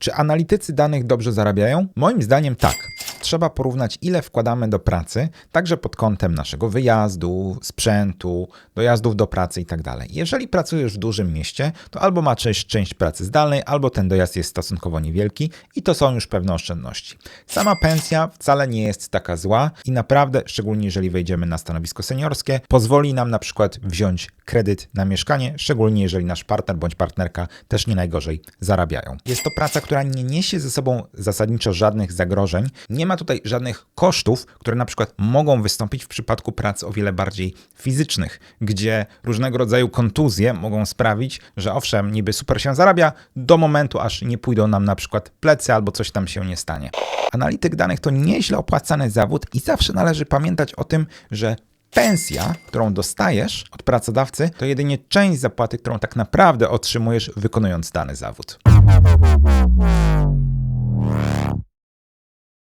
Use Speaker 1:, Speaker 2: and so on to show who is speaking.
Speaker 1: Czy analitycy danych dobrze zarabiają? Moim zdaniem tak. Trzeba porównać, ile wkładamy do pracy, także pod kątem naszego wyjazdu, sprzętu, dojazdów do pracy itd. Jeżeli pracujesz w dużym mieście, to albo masz część, część pracy zdalnej, albo ten dojazd jest stosunkowo niewielki i to są już pewne oszczędności. Sama pensja wcale nie jest taka zła i naprawdę, szczególnie jeżeli wejdziemy na stanowisko seniorskie, pozwoli nam na przykład wziąć kredyt na mieszkanie, szczególnie jeżeli nasz partner bądź partnerka też nie najgorzej zarabiają. Jest to praca, która nie niesie ze sobą zasadniczo żadnych zagrożeń. Nie ma tutaj żadnych kosztów, które na przykład mogą wystąpić w przypadku pracy o wiele bardziej fizycznych, gdzie różnego rodzaju kontuzje mogą sprawić, że owszem, niby super się zarabia, do momentu aż nie pójdą nam na przykład plecy albo coś tam się nie stanie. Analityk danych to nieźle opłacany zawód i zawsze należy pamiętać o tym, że Pensja, którą dostajesz od pracodawcy, to jedynie część zapłaty, którą tak naprawdę otrzymujesz wykonując dany zawód.